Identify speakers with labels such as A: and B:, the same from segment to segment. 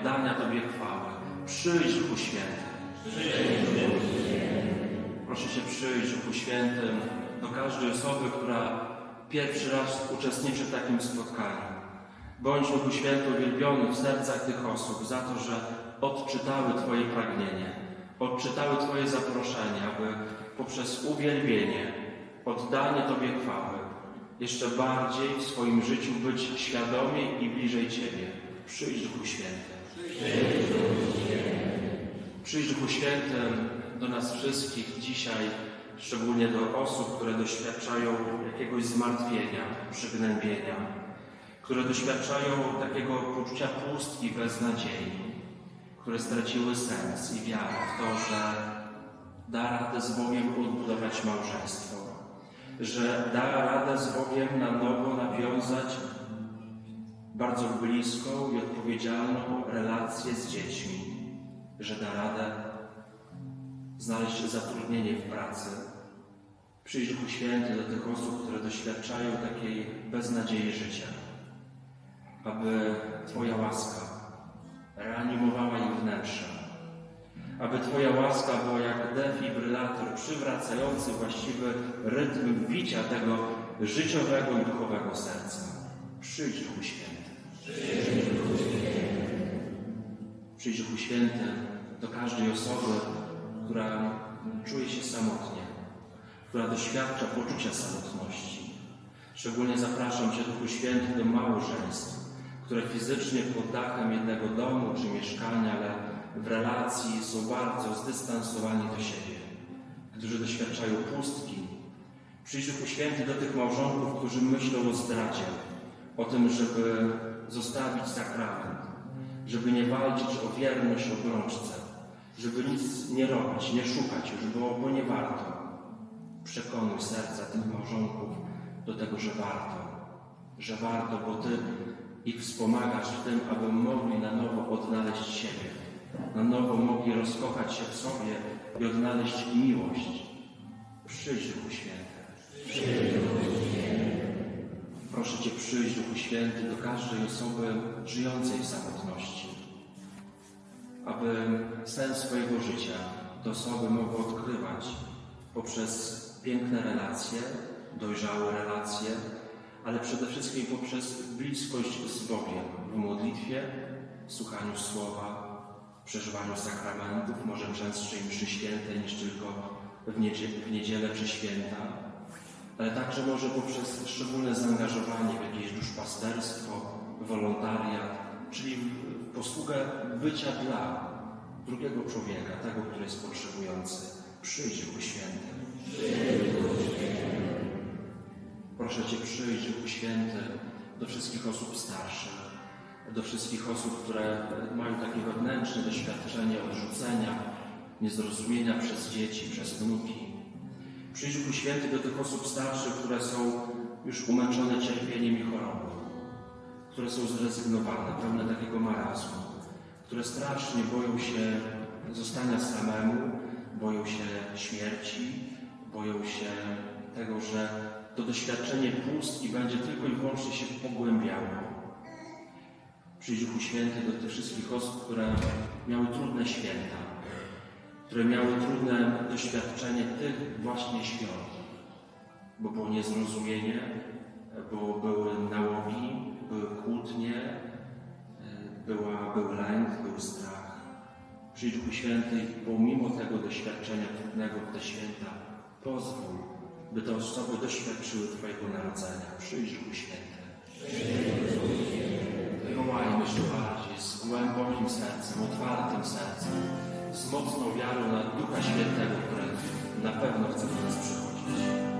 A: oddania Tobie chwały. Przyjdź Duchu Święty. Proszę Cię przyjść Duchu Świętym do każdej osoby, która pierwszy raz uczestniczy w takim spotkaniu. Bądź Duchu Święty uwielbiony w sercach tych osób za to, że odczytały Twoje pragnienie, odczytały Twoje zaproszenie, aby poprzez uwielbienie, oddanie Tobie chwały, jeszcze bardziej w swoim życiu być świadomiej i bliżej Ciebie. Przyjdź Duchu Święty. Przyjdź Duchu Święty do nas wszystkich dzisiaj, szczególnie do osób, które doświadczają jakiegoś zmartwienia, przygnębienia, które doświadczają takiego poczucia pustki, beznadziei, które straciły sens i wiarę w to, że da radę z Bogiem odbudować małżeństwo, że da radę z Bogiem na nowo nawiązać bardzo bliską i odpowiedzialną relację z dziećmi, że da radę znaleźć zatrudnienie w pracy. Przyjdź Duchu Święty do tych osób, które doświadczają takiej beznadziei życia, aby Twoja łaska reanimowała ich wnętrze, aby Twoja łaska była jak defibrylator przywracający właściwy rytm bicia tego życiowego i duchowego serca. Przyjdź Duchu Święty. Przyjdź Duchu Święty do każdej osoby, która czuje się samotnie, która doświadcza poczucia samotności. Szczególnie zapraszam Cię, Duchu Święty, do małżeństw, które fizycznie pod dachem jednego domu czy mieszkania, ale w relacji są bardzo zdystansowani do siebie, którzy doświadczają pustki. Przyjdź Duchu Święty do tych małżonków, którzy myślą o zdradzie, o tym, żeby zostawić sakrament, żeby nie walczyć o wierność obrączce, żeby nic nie robić, nie szukać już, bo, bo nie warto. Przekonuj serca tych małżonków do tego, że warto, że warto, bo Ty ich wspomagasz w tym, aby mogli na nowo odnaleźć siebie, na nowo mogli rozkochać się w sobie i odnaleźć miłość. Przyjdź, Duchu Święty. Proszę Cię przyjść, Duchu Święty, do każdej osoby żyjącej w samotności, aby sens swojego życia te osoby mogły odkrywać poprzez piękne relacje, dojrzałe relacje, ale przede wszystkim poprzez bliskość z Bogiem w modlitwie, w słuchaniu Słowa, w przeżywaniu sakramentów, może częstszej mszy świętej niż tylko w, w niedzielę czy święta, ale także może poprzez szczególne zaangażowanie w jakieś duszpasterstwo, wolontariat, czyli w posługę bycia dla drugiego człowieka, tego, który jest potrzebujący. Przyjdź Duchu Święty. Proszę Cię przyjść Duchu Święty do wszystkich osób starszych, do wszystkich osób, które mają takie wewnętrzne doświadczenie odrzucenia, niezrozumienia przez dzieci, przez wnuki. Duchu Święty do tych osób starszych, które są już umęczone cierpieniem i chorobą, które są zrezygnowane, pełne takiego marazmu, które strasznie boją się zostania samemu, boją się śmierci, boją się tego, że to doświadczenie pustki będzie tylko i wyłącznie się pogłębiało. Przyjdź Duchu Święty do tych wszystkich osób, które miały trudne święta, które miały trudne doświadczenie tych właśnie świąt, bo było niezrozumienie, bo były nałogi, były kłótnie, była, był lęk, był strach. Przyjdź Duchu Święty i pomimo tego doświadczenia trudnego w te święta, pozwól, by te osoby doświadczyły Twojego narodzenia. Przyjdź Duchu Święty. Wołajmy jeszcze bardziej, z głębokim sercem, otwartym sercem, z mocną wiarą na Ducha Świętego, który na pewno chce do nas przychodzić.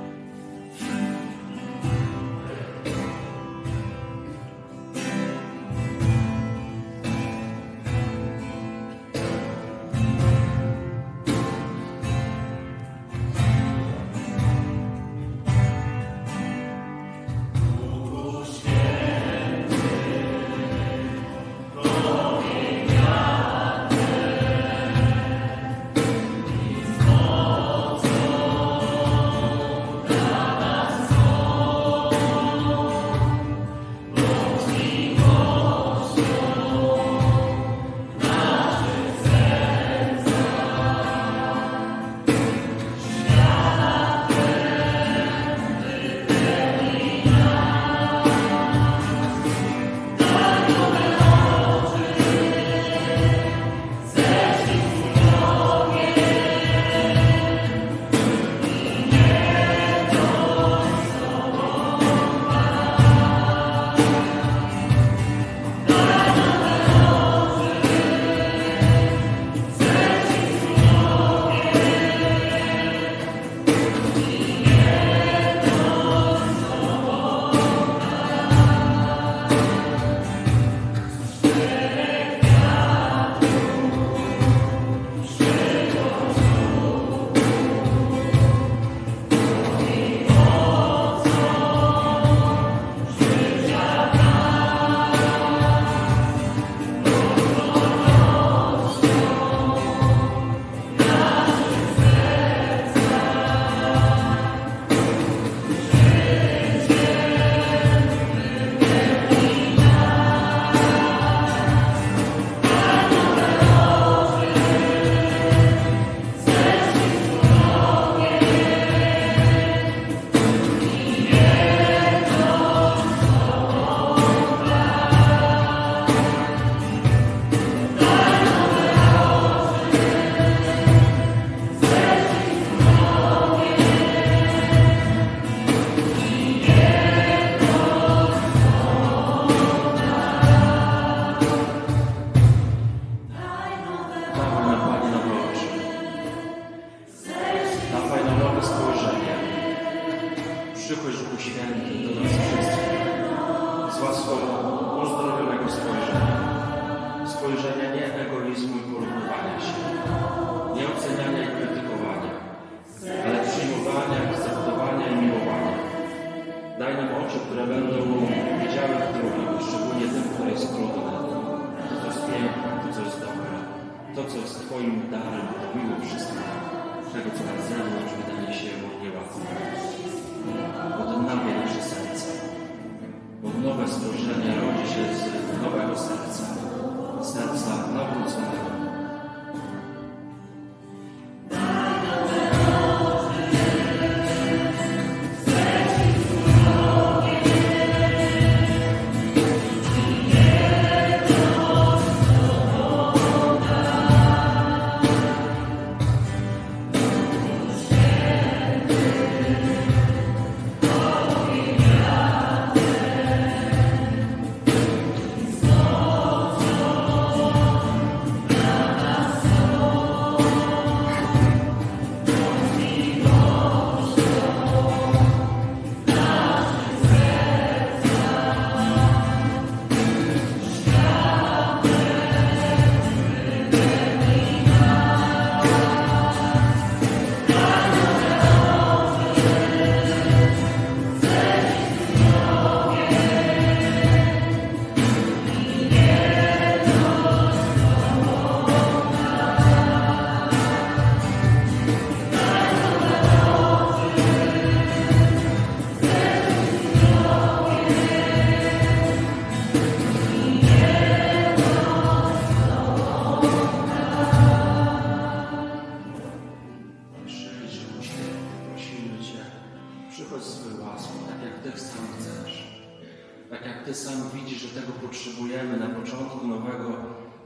A: Ty sam widzisz, że tego potrzebujemy na początku nowego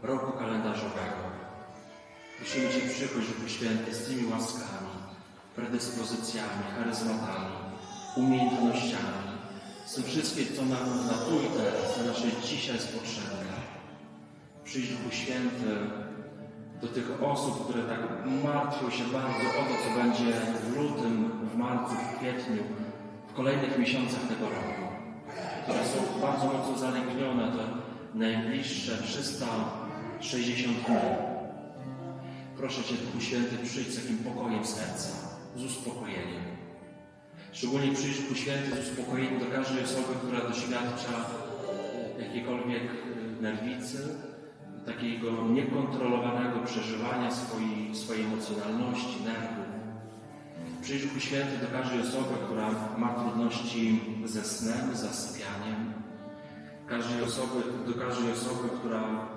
A: roku kalendarzowego. Prosimy Cię, przychodź, Duchu Święty, z tymi łaskami, predyspozycjami, charyzmatami, umiejętnościami, z tym wszystkim, co nam na tu i teraz, na nasze dzisiaj jest potrzebne. Przyjdź, Duchu Święty, do tych osób, które tak martwią się bardzo o to, co będzie w lutym, w marcu, w kwietniu, w kolejnych miesiącach tego roku, które są bardzo mocno zalęknione te najbliższe 360 dni. Proszę Cię, Duchu Święty, przyjdź z takim pokojem serca, z uspokojeniem. Szczególnie przyjdź Duchu Święty z uspokojeniem do każdej osoby, która doświadcza jakiejkolwiek nerwicy, takiego niekontrolowanego przeżywania swojej, swojej emocjonalności, nerwów. Przyjdź Duchu Święty do każdej osoby, która ma trudności ze snem, zasypianiem. Każdej osoby, do każdej osoby, która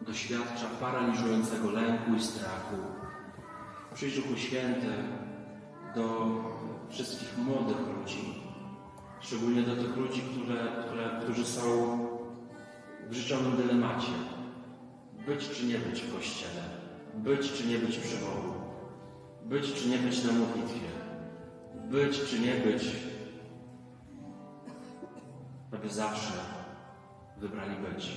A: doświadcza paraliżującego lęku i strachu. Przyjdź Duchu Święty do wszystkich młodych ludzi, szczególnie do tych ludzi, które, które, którzy są w życiowym dylemacie. Być czy nie być w kościele, być czy nie być przy być czy nie być na modlitwie, być czy nie być, aby zawsze wybrali być.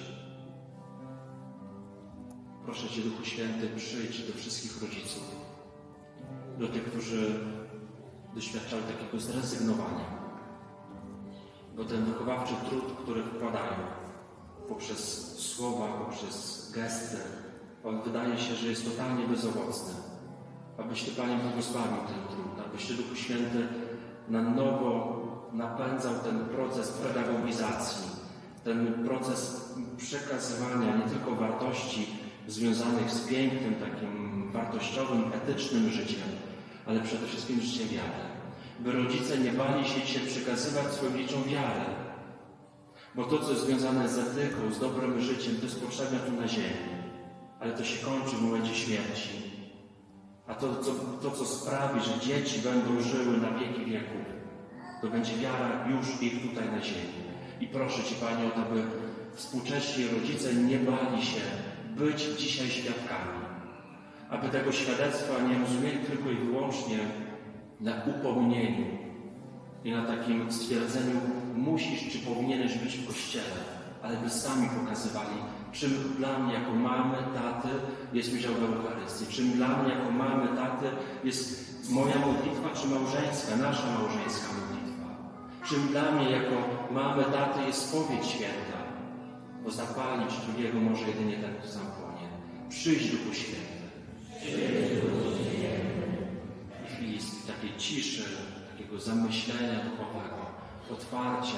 A: Proszę Cię, Duchu Święty, przyjdź do wszystkich rodziców, do tych, którzy doświadczali takiego zrezygnowania, bo ten wychowawczy trud, który wkładają poprzez słowa, poprzez gesty, on wydaje się, że jest totalnie bezowocny. Abyś Ty, Panie, błogosławił ten trud, abyś Ty, Duchu Święty, na nowo napędzał ten proces pedagogizacji, ten proces przekazywania nie tylko wartości związanych z pięknym, takim wartościowym, etycznym życiem, ale przede wszystkim życiem wiary. By rodzice nie bali się dzisiaj przekazywać swoim dzieciom wiarę, bo to, co jest związane z etyką, z dobrym życiem, to jest potrzebne tu na ziemi, ale to się kończy w momencie śmierci. A to, co, to, co sprawi, że dzieci będą żyły na wieki wieków, to będzie wiara już ich tutaj na ziemi. I proszę Cię, Panie, o to, by współcześni rodzice nie bali się być dzisiaj świadkami. Aby tego świadectwa nie rozumieli tylko i wyłącznie na upomnieniu i na takim stwierdzeniu musisz czy powinieneś być w kościele, ale by sami pokazywali, czym dla mnie jako mamy, taty jest udział w Eucharystii, czym dla mnie jako mamy, taty jest moja modlitwa czy małżeńska, nasza małżeńska modlitwa. Czym dla mnie jako mamy, taty jest spowiedź święta, bo zapalić drugiego może jedynie ten, kto sam płonie. Przyjdź Duchu Święty. W chwili takiej ciszy, takiego zamyślenia duchowego, otwarcia,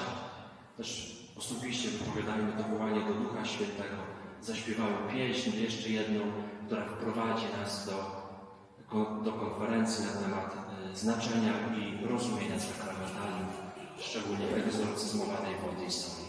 A: też osobiście wypowiadając odwołanie do Ducha Świętego, zaśpiewały pieśń, jeszcze jedną, która wprowadzi nas do, do konferencji na temat e, znaczenia i rozumienia sakramentaliów, szczególnie egzorcyzmowanej wody i soli.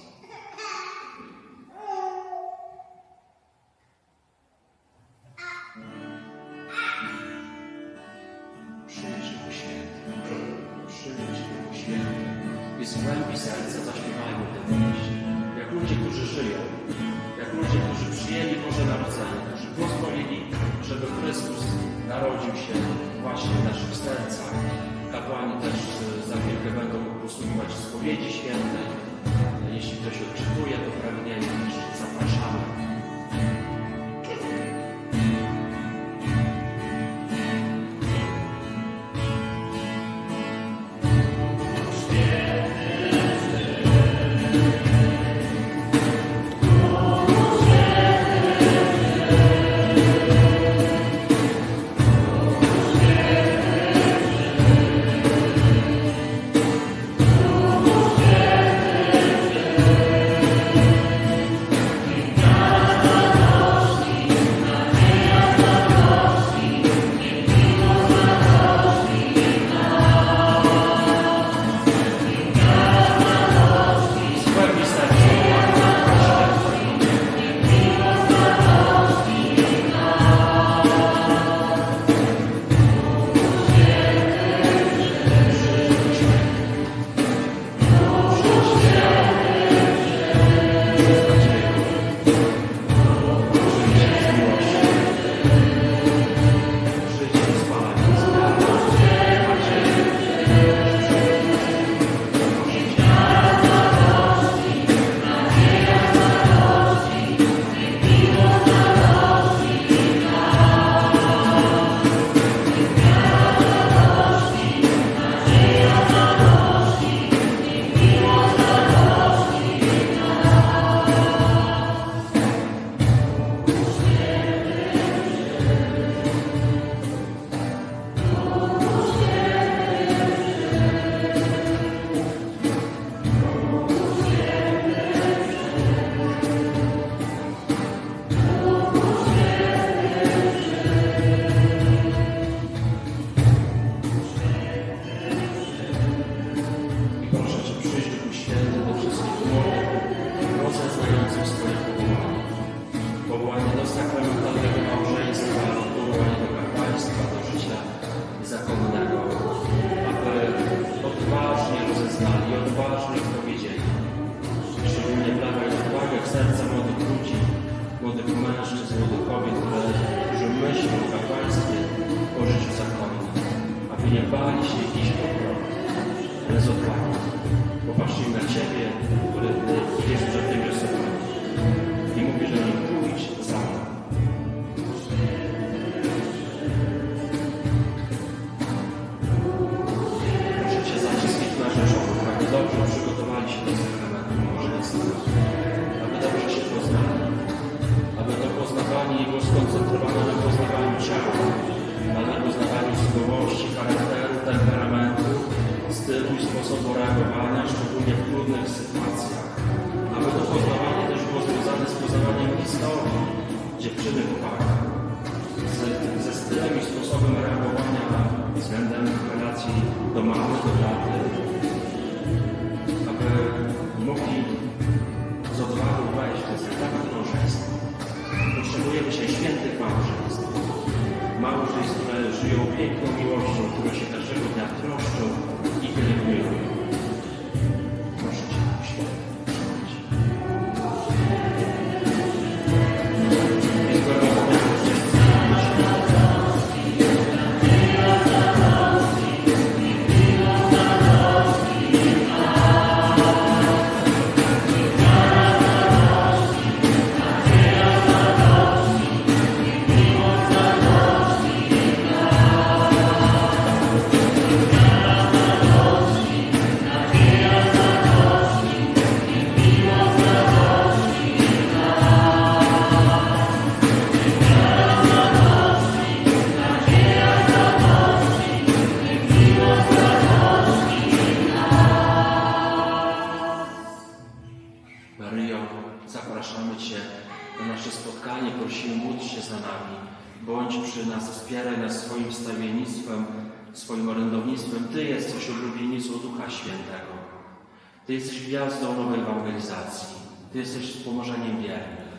A: sposobu reagowania, szczególnie w trudnych sytuacjach. Nawet to poznawanie też było związane z poznawaniem historii dziewczyny chłopaka, ze stylem i sposobem reagowania względem relacji do mamy, do daty, aby mogli z odwagą wejść w temat małżeństwa. Potrzebujemy się świętych małżeństw, małżeństw, które żyją piękną miłością, które się módl się za nami. Bądź przy nas, wspieraj nas swoim stawiennictwem, swoim orędownictwem. Ty jesteś ulubienicą Ducha Świętego. Ty jesteś gwiazdą nowej ewangelizacji. Ty jesteś wspomożeniem wiernych.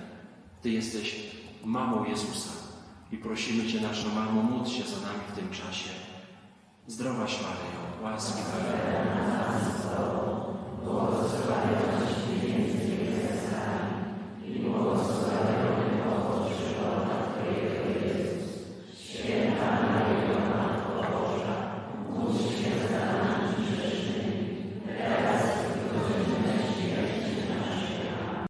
A: Ty jesteś mamą Jezusa. I prosimy Cię, nasza mamo, módl się za nami w tym czasie. Zdrowaś Maryjo, łaski pełna.